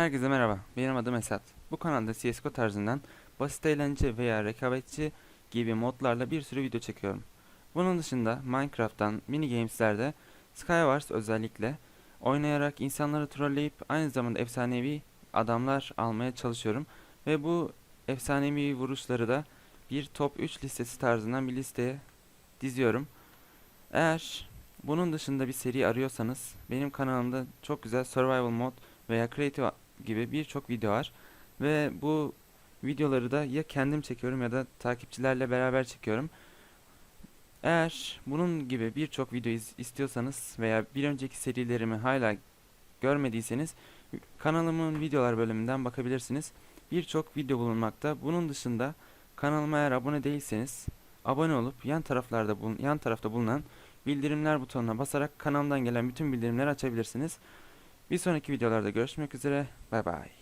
Herkese merhaba, benim adım Esat. Bu kanalda CSGO tarzından basit eğlence veya rekabetçi gibi modlarla bir sürü video çekiyorum. Bunun dışında Minecraft'tan, mini games'lerde Skywars özellikle oynayarak insanları trolleyip aynı zamanda efsanevi adamlar almaya çalışıyorum. Ve bu efsanevi vuruşları da bir top 3 listesi tarzından bir listeye diziyorum. Eğer bunun dışında bir seri arıyorsanız benim kanalımda çok güzel survival mod veya creative gibi birçok video var ve bu videoları da ya kendim çekiyorum ya da takipçilerle beraber çekiyorum. Eğer bunun gibi birçok video istiyorsanız veya bir önceki serilerimi hala görmediyseniz kanalımın videolar bölümünden bakabilirsiniz. Birçok video bulunmakta. Bunun dışında kanalıma eğer abone değilseniz abone olup yan taraflarda bulun yan tarafta bulunan bildirimler butonuna basarak kanalımdan gelen bütün bildirimleri açabilirsiniz. Bir sonraki videolarda görüşmek üzere. Bay bay.